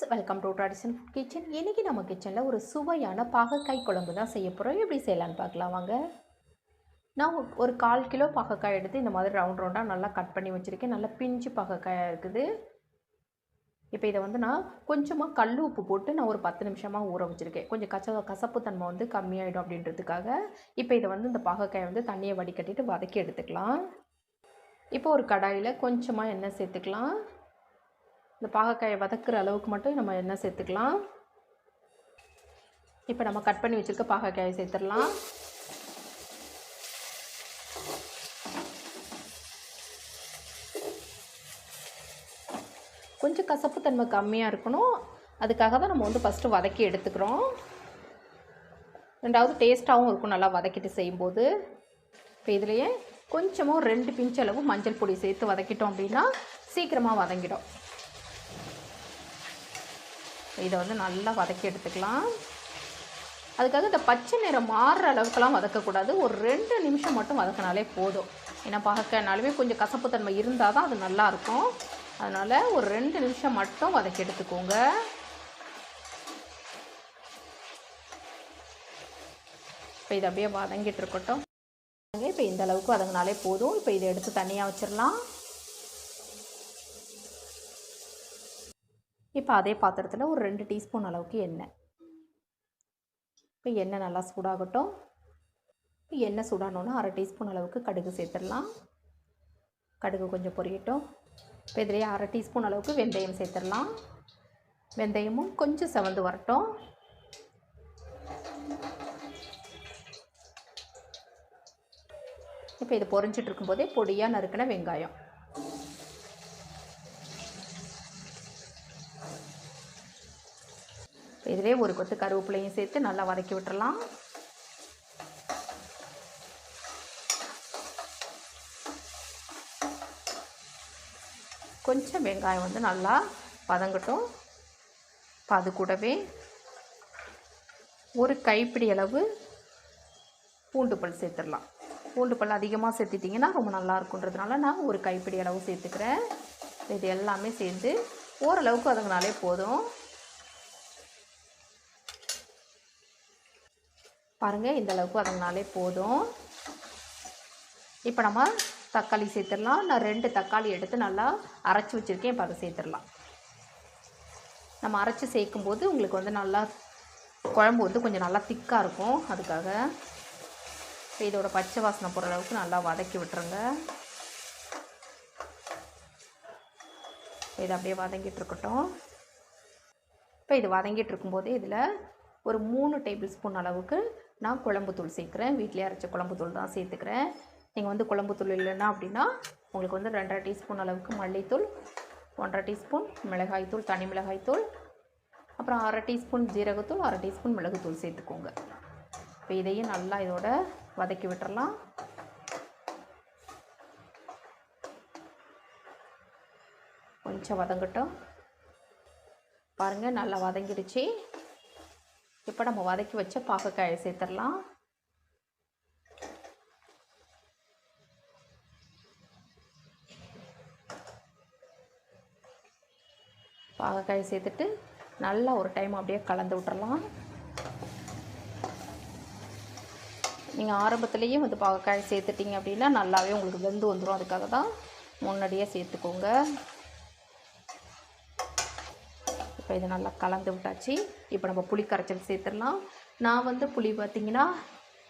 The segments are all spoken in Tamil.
Welcome to tradition food kitchen இன்றைக்கி நம்ம கிச்சனில் ஒரு சுவையான பாகக்காய் குழம்பு தான் செய்ய போகிறோம் எப்படி செய்யலான்னு பார்க்கலாம் வாங்க. நான் ஒரு- ஒரு கால் கிலோ பாகக்காய் எடுத்து இந்த மாதிரி ரவுண்ட் ரவுண்டாக நல்லா கட் பண்ணி வச்சுருக்கேன். நல்லா பிஞ்சு பாகக்காயாக இருக்குது. இப்போ இதை வந்து நான் கொஞ்சமாக கல் உப்பு போட்டு நான் ஒரு பத்து நிமிஷமாக ஊற வச்சுருக்கேன். கொஞ்சம் கச்ச கசப்பு தன்மை வந்து கம்மியாயிடும் அப்படின்றதுக்காக இப்போ இதை வந்து இந்த பாகக்காயை வந்து தண்ணியை வடிகட்டிட்டு வதக்கி எடுத்துக்கலாம். இப்போ ஒரு கடாயில் கொஞ்சமாக எண்ணெய் சேர்த்துக்கலாம். இந்த பாகக்காயை வதக்குற அளவுக்கு மட்டும் நம்ம எண்ணெய் சேர்த்துக்கலாம். இப்போ நம்ம கட் பண்ணி வச்சுருக்க பாகக்காயை சேர்த்துடலாம். கொஞ்சம் கசப்புத்தன்மை கம்மியாக இருக்கணும். அதுக்காக தான் நம்ம வந்து ஃபஸ்ட்டு வதக்கி எடுத்துக்கிறோம். ரெண்டாவது டேஸ்ட்டாகவும் இருக்கும் நல்லா வதக்கிட்டு செய்யும்போது. இப்போ இதுலேயே கொஞ்சமாக ரெண்டு பிஞ்ச் அளவு மஞ்சள் பொடி சேர்த்து வதக்கிட்டோம் அப்படின்னா சீக்கிரமாக வதங்கிடும். இதை வந்து நல்லா வதக்கி எடுத்துக்கலாம். அதுக்காக இந்த பச்சை நிறம் மாறுற அளவுக்குலாம் வதக்கக்கூடாது. ஒரு ரெண்டு நிமிஷம் மட்டும் வதக்கினாலே போதும். ஏன்னா பார்க்கனாலுமே கொஞ்சம் கசப்புத்தன்மை இருந்தால் தான் அது நல்லாயிருக்கும். அதனால் ஒரு ரெண்டு நிமிஷம் மட்டும் வதக்கி எடுத்துக்கோங்க. இப்போ இது அப்படியே வதங்கிட்டு இருக்கட்டும். இப்போ இந்த அளவுக்கு வதங்கினாலே போதும். இப்போ இதை எடுத்து தனியாக வச்சிடலாம். இப்போ அதே பாத்திரத்தில் ஒரு ரெண்டு டீஸ்பூன் அளவுக்கு எண்ணெய். இப்போ எண்ணெய் நல்லா சூடாகட்டும். இப்போ எண்ணெய் சூடானோன்னா அரை டீஸ்பூன் அளவுக்கு கடுகு சேர்த்துடலாம். கடுகு கொஞ்சம் பொரியட்டும். இப்போ இதிலேயே அரை டீஸ்பூன் அளவுக்கு வெந்தயம் சேர்த்துடலாம். வெந்தயமும் கொஞ்சம் செவந்து வரட்டும். இப்போ இது பொரிஞ்சிட்டு இருக்கும்போதே பொடியாக நறுக்கின வெங்காயம். இதிலே ஒரு கொத்து கருவேப்பிலையும் சேர்த்து நல்லா வதக்கி விட்டுறலாம். கொஞ்சம் வெங்காயம் வந்து நல்லா வதங்கட்டும். அது கூடவே ஒரு கைப்பிடி அளவு பூண்டு பல் சேர்த்துடலாம். பூண்டு பல் அதிகமாக சேர்த்துட்டிங்கன்னா ரொம்ப நல்லா இருக்குன்றதுனால நான் ஒரு கைப்பிடி அளவு சேர்த்துக்கிறேன். இது எல்லாமே சேர்ந்து ஓரளவுக்கு வதங்கினாலே போதும். பாருங்கள் இந்த அளவுக்கு வதங்கினாலே போதும். இப்போ நம்ம தக்காளி சேர்த்துடலாம். நான் ரெண்டு தக்காளி எடுத்து நல்லா அரைச்சி வச்சுருக்கேன். இப்போ அதை சேர்த்துடலாம். நம்ம அரைச்சி சேர்க்கும்போது உங்களுக்கு வந்து நல்லா குழம்பு வந்து கொஞ்சம் நல்லா திக்காக இருக்கும். அதுக்காக இப்போ இதோட பச்சை வாசனை போகிற அளவுக்கு நல்லா வதக்கி விட்டுருங்க. இது அப்படியே வதங்கிட்டு இருக்கட்டும். இப்போ இது வதங்கிட்டு இருக்கும்போது இதில் ஒரு மூணு டேபிள் ஸ்பூன் அளவுக்கு நான் குழம்புத்தூள் சேர்க்குறேன். வீட்டிலே அரைச்ச குழம்புத்தூள் தான் சேர்த்துக்கிறேன். நீங்கள் வந்து குழம்புத்தூள் இல்லைன்னா அப்படின்னா உங்களுக்கு வந்து ரெண்டரை டீஸ்பூன் அளவுக்கு மல்லித்தூள் ஒன்றரை டீஸ்பூன் மிளகாய்த்தூள் தனி மிளகாய்த்தூள் அப்புறம் அரை டீஸ்பூன் ஜீரகத்தூள் அரை டீஸ்பூன் மிளகுத்தூள் சேர்த்துக்கோங்க. இப்போ இதையும் நல்லா இதோட வதக்கி விட்டுறலாம். கொஞ்சம் வதங்கட்டும். பாருங்கள் நல்லா வதங்கிடுச்சு. இப்போ நம்ம வதக்கி வச்ச பாகக்காயை சேர்த்துடலாம். பாகக்காயை சேர்த்துட்டு நல்லா ஒரு டைம் அப்படியே கலந்து விட்டுறலாம். நீங்கள் ஆரம்பத்துலேயே வந்து பாகக்காய் சேர்த்துட்டிங்க அப்படின்னா நல்லாவே உங்களுக்கு வெந்து வந்துடும் அதுக்காக தான் முன்னாடியே சேர்த்துக்கோங்க. இப்போ இதை நல்லா கலந்து விட்டாச்சு. இப்போ நம்ம புளி கரைச்சல் சேர்த்துடலாம். நான் வந்து புளி பார்த்திங்கன்னா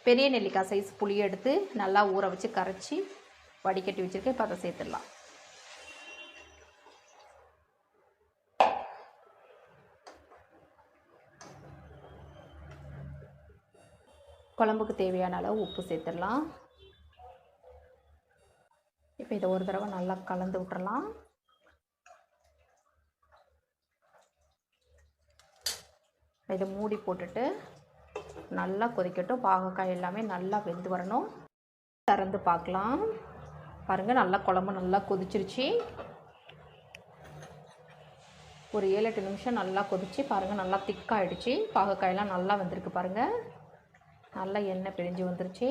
பெரிய நெல்லிக்காய் சைஸ் புளி எடுத்து நல்லா ஊற வச்சு கரைச்சி வடிகட்டி வச்சுருக்கேன். இப்போ அதை சேர்த்துடலாம். குழம்புக்கு தேவையான அளவு உப்பு சேர்த்துடலாம். இப்போ இதை ஒரு தடவை நல்லா கலந்து விட்டுறலாம் இதை மூடி போட்டுட்டு நல்லா கொதிக்கட்டும். பாகக்காய் எல்லாமே நல்லா வெந்து வரணும். திறந்து பார்க்கலாம். பாருங்கள் நல்லா குழம்பு நல்லா கொதிச்சிருச்சு. ஒரு ஏழு எட்டு நிமிஷம் நல்லா கொதிச்சு பாருங்கள் நல்லா திக்காயிடுச்சு. பாகக்காயெல்லாம் நல்லா வந்திருக்கு பாருங்கள் நல்லா எண்ணெய் பிரிஞ்சு வந்துருச்சு.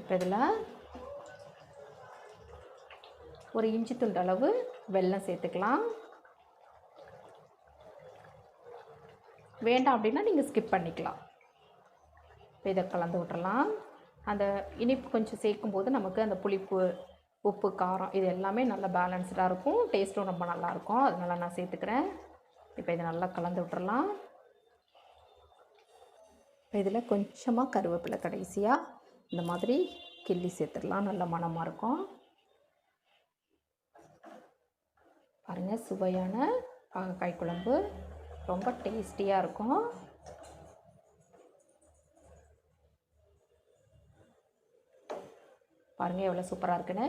இப்போ இதில் ஒரு இஞ்சி துண்டு அளவு வெல்லம் சேர்த்துக்கலாம். வேண்டாம் அப்படின்னா நீங்கள் ஸ்கிப் பண்ணிக்கலாம். இப்போ இதை கலந்து விட்டுறலாம். அந்த இனிப்பு கொஞ்சம் சேர்க்கும்போது நமக்கு அந்த புளிப்பு உப்பு காரம் இது எல்லாமே நல்லா பேலன்ஸ்டாக இருக்கும். டேஸ்ட்டும் ரொம்ப நல்லாயிருக்கும் அதனால் நான் சேர்த்துக்கிறேன். இப்போ இதை நல்லா கலந்து விட்டுறலாம். இப்போ இதில் கொஞ்சமாக கருவேப்பிலை கடைசியாக இந்த மாதிரி கிள்ளி சேர்த்துடலாம். நல்ல மணமாக இருக்கும். பாருங்கள் சுவையான பாகக்காய் குழம்பு. ரொம்ப டேஸ்டியாக இருக்கும். பாருங்கள் எவ்வளோ சூப்பராக இருக்குன்னு.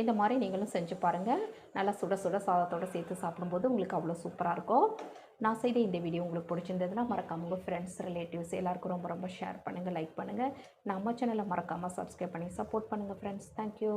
இந்த மாதிரி நீங்களும் செஞ்சு பாருங்கள் நல்லா சுட சுட சாதத்தோடு சேர்த்து சாப்பிடும்போது உங்களுக்கு அவ்வளோ சூப்பராக இருக்கும். நான் செய்த இந்த வீடியோ உங்களுக்கு பிடிச்சிருந்ததுன்னா மறக்காமல் உங்கள் ஃப்ரெண்ட்ஸ் ரிலேட்டிவ்ஸ் எல்லாருக்கும் ரொம்ப ரொம்ப ஷேர் பண்ணுங்கள் லைக் பண்ணுங்கள் நம்ம சேனலை மறக்காமல் சப்ஸ்கிரைப் பண்ணி சப்போர்ட் பண்ணுங்கள் ஃப்ரெண்ட்ஸ் தேங்க்யூ